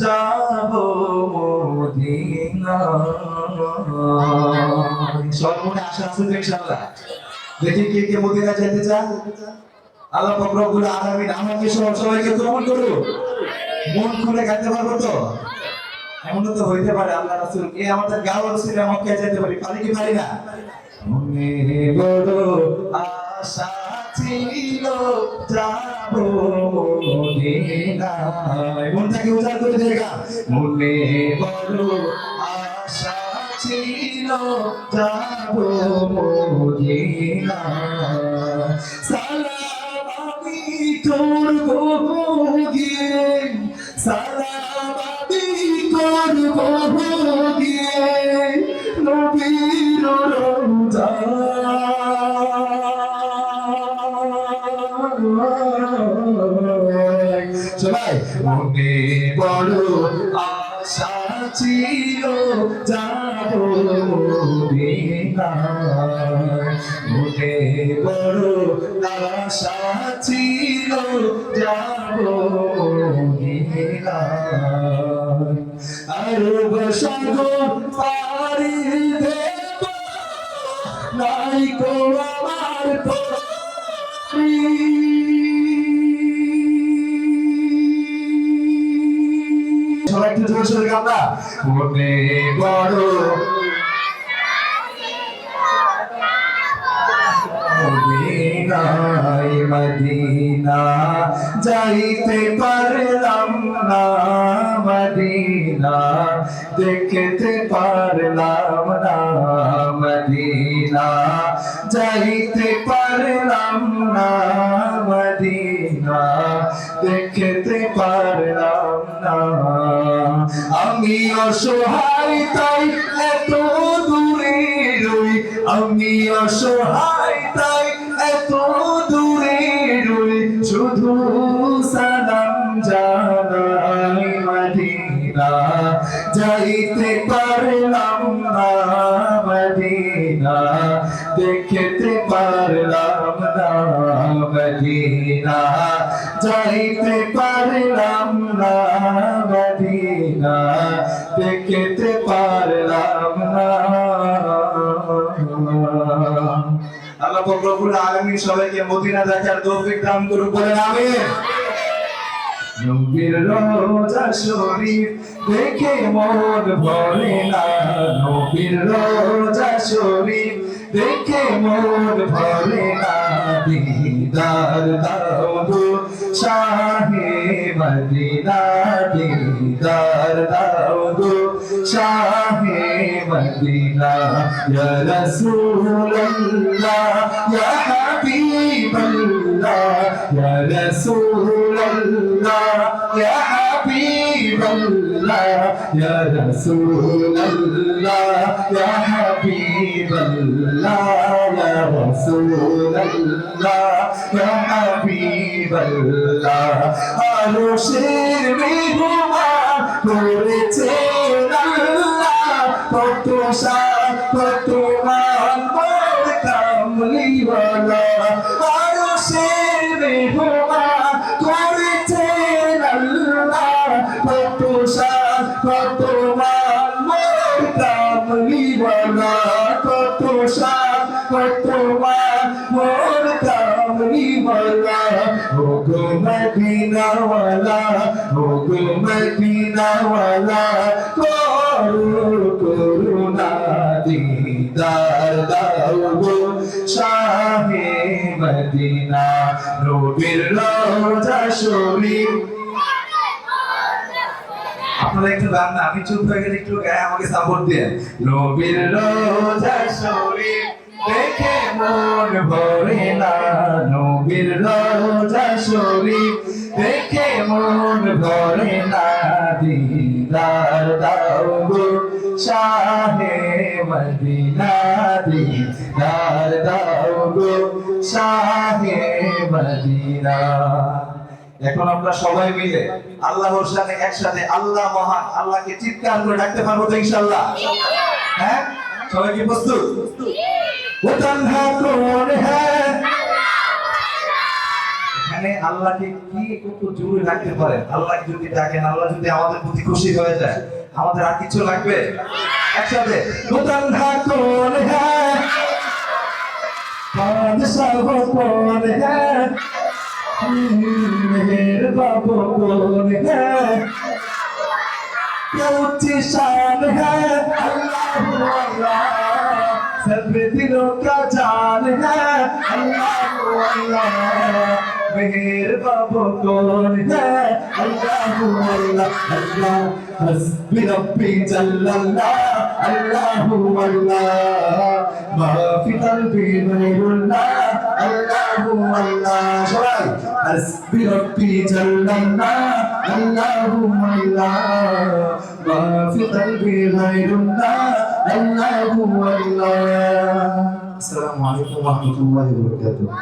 যাব দেখি আমাকে মন খুলে গাইতে পারব তো? এমন তো হইতে পারে, আল্লাহ রাসূল। কে আমাদের গাওয়ার ছিল মক্কা যেতে পারি? পারি কি পারি না? মনে বড় আশা ছিল মনটাকে উজাড় করে দিয়ে গান মনে বড় আশা ছিল যাব মদিনায় সালাম আমি করব গিয়ে সালাম আমি করব গিয়ে সবাই মনে বড় আশা ছিল, যাব মনে বড় আশা ছিল, যাব আরব সাগর পারি দেব, নাই কো আমার সবাই জোরে সোরে গান মনে বড় যাইতে পারলাম না মদিনা দেখতে পারলাম না মদিনা যাইতে পারলাম না মদিনা দেখতে পারলাম আমি অসহায় তাই, এত দূরে রই। আমি অসহায় তাই, এত দূরে রই। শুধু সালাম জানাই মাদিনা, যাইতে পারলাম মদিনা, যাইতে পারলাম না মদিনা, দেখতে পারলাম না। আল্লাহ রব্বুল আলামিন সবাইকে মদিনা দেখার তৌফিক দান করুন, বলেন আমিন। নবীর রোজা শরীফ দেখে মন ভরে না। নবীর রোজা শরীফ দেখে মন ভরে না, দিদার দাও শাহে মদিনা, দিদার দাও শাহে মদিনা। ইয়া রাসূলুল্লাহ, ইয়া হাবিবাল্লাহ, ইয়া রাসূলুল্লাহ, ইয়া হাবিবাল্লাহ, ইয়া রাসূলুল্লাহ, ইয়া হাবিবাল্লাহ হাবিবাল্লাহ আরশের মেহমান করেছে আল্লাহ কত মান বড় কামলিওয়ালা ও গো মদিনাওয়ালা ও গো মদিনাওয়ালা করু করুণা দিদার দাও গো শাহে মদিনা নবীর রোজা শরীফ আপনারা একটু গান না, আমি চুপ হয়ে গেলে একটু গায়ে আমাকে সাপোর্ট দিয়ে নবীর রোজা শরীফ দেখে না দেখে মন না দাও গো দাও গো এখন আমরা সবাই মিলে আল্লাহর সাথে একসাথে, আল্লাহ মহান, আল্লাহকে চিৎকার করে ডাকতে পারব তো ইনশাআল্লাহ হ্যাঁ? সবাই কি প্রস্তুত? वो तन्हा कौन है এখানে আল্লাহকে কি কত জরুরি রাখতে পারেন আল্লাহকে যদি ডাকেন আল্লাহ যদি আমাদের প্রতি খুশি হয়ে যায় আমাদের আর কিছু লাগবে একসাথে মুতান্হা কোন হ্যাঁ বাদশাহ কোন হ্যাঁ মেহের বাবু কোন হ্যাঁ क्या ऊंची शान है अल्लाह अल्लाह सब दिलों का जान है अल्लाह अल्लाह मेहर बाबो कौन है अल्लाह अल्लाह अल्लाह हस्बी रब्बी जल्लल्लाह अल्लाह अल्लाह माफी कल्बी नूरुल्लाह अल्लाह अल्लाह सबाई हस्बी रब्बी जल्लल्लाह अल्लाह अल्लाह माफी कल्बी नूरुल्लाह الله. هو السلام عليكم ورحمة الله وبركاته.